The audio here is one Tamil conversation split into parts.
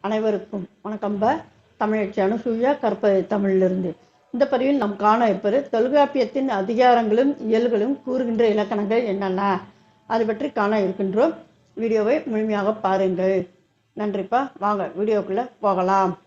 அனைவருக்கும் வணக்கம்ப தமிழச்சி அனுசூயா கற்பதை தமிழிலிருந்து. இந்த பதிவில் நாம் காண இருப்பது தொல்காப்பியத்தின் அதிகாரங்களும் இயல்களும் கூறுகின்ற இலக்கணங்கள் என்னென்ன? அது பற்றி காண இருக்கின்றோம். வீடியோவை முழுமையாக பாருங்கள். நன்றிப்பா. வாங்க வீடியோக்குள்ளே போகலாம்.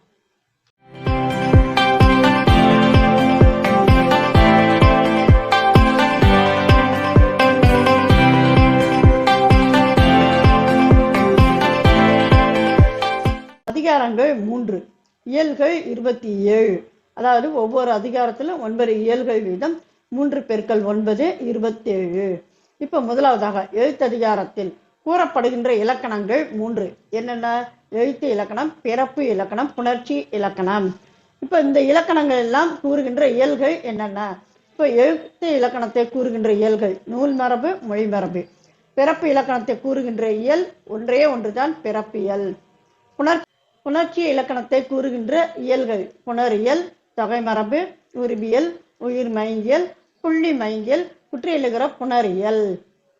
அதிகாரங்கள் மூன்று. இயல்கள் இருபத்தி ஏழு. அதாவது ஒவ்வொரு அதிகாரத்திலும் ஒன்பது இயல்கள் வீதம் மூன்று பெருக்கள் ஒன்பது இருபத்தேழு. இப்போ முதலாவதாக எழுத்ததிகாரத்தில் கூறப்படுகின்ற இலக்கணங்கள் மூன்று. என்னென்ன? எழுத்து இலக்கணம் பிறப்பு இலக்கணம் புணர்ச்சி இலக்கணம். இப்போ இந்த இலக்கணங்கள் எல்லாம் கூறுகின்ற இயல்கள் என்னென்ன? இப்போ எழுத்து இலக்கணத்தை கூறுகின்ற இயல்கள் நூல் மரபு மொழி மரபு. பிறப்பு இலக்கணத்தை கூறுகின்ற இயல் ஒன்றே ஒன்றுதான் பிறப்பியல் புணர் புணர்ச்சி இலக்கணத்தை கூறுகின்ற இயல்கள். புணரியல் தொகை மரபு உயிர் மைங்கியல் புள்ளி மைங்கியல் குற்றியலுகிற புணரியல்.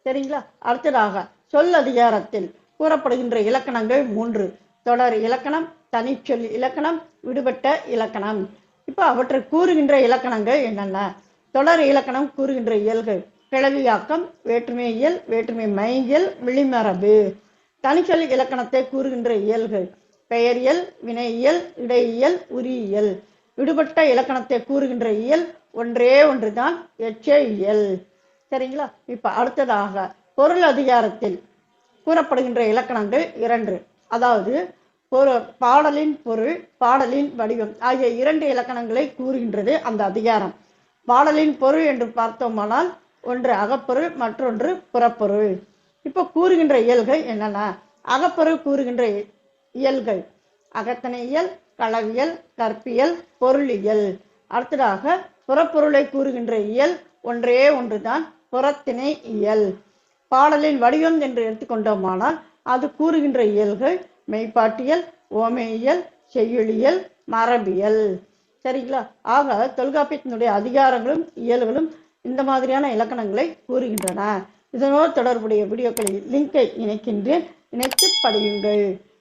சரிங்களா? அடுத்ததாக சொல் அதிகாரத்தில் கூறப்படுகின்ற இலக்கணங்கள் மூன்று. தொடர் இலக்கணம் தனிச்சொல் இலக்கணம் விடுபட்ட இலக்கணம். இப்போ அவற்றை கூறுகின்ற இலக்கணங்கள் என்னென்ன? தொடர் இலக்கணம் கூறுகின்ற இயல்கள். கிளவியாக்கம் வேற்றுமை இயல் வேற்றுமை மைங்கியல் விளிமரபு தனிச்சொல் இலக்கணத்தை கூறுகின்ற இயல்கள். பெயரியல் வினையியல் இடையியல் உரியியல். விடுபட்ட இலக்கணத்தை கூறுகின்ற இயல் ஒன்றே ஒன்றுதான் எச்சே இயல் சரிங்களா? இப்ப அடுத்ததாக பொருள் அதிகாரத்தில் கூறப்படுகின்ற இலக்கணங்கள் இரண்டு. அதாவது ஒரு பாடலின் பொருள் பாடலின் வடிவம் ஆகிய இரண்டு இலக்கணங்களை கூறுகின்றது அந்த அதிகாரம். பாடலின் பொருள் என்று பார்த்தோமானால் ஒன்று அகப்பொருள் மற்றொன்று புறப்பொருள். இப்போ கூறுகின்ற இயல்கள் என்னென்ன? அகப்பொருள் கூறுகின்ற இயல்கள். அகத்தனையியல் களவியல் கற்பியல் பொருளியல் அடுத்ததாக புறப்பொருளை கூறுகின்ற இயல் ஒன்றே ஒன்றுதான் புறத்திணை இயல். பாடலின் வடிவம் என்று எடுத்துக்கொண்டோமானால் அது கூறுகின்ற இயல்கள் மெய்ப்பாட்டியல் ஓமையியல் செய்யுளியல் மரபியல். சரிங்களா? ஆக தொல்காப்பியத்தினுடைய அதிகாரங்களும் இயல்களும் இந்த மாதிரியான இலக்கணங்களை கூறுகின்றன. இதனோடு தொடர்புடைய வீடியோக்களில் லிங்கை இணைக்கின்றேன். இணைத்து படியுங்கள்.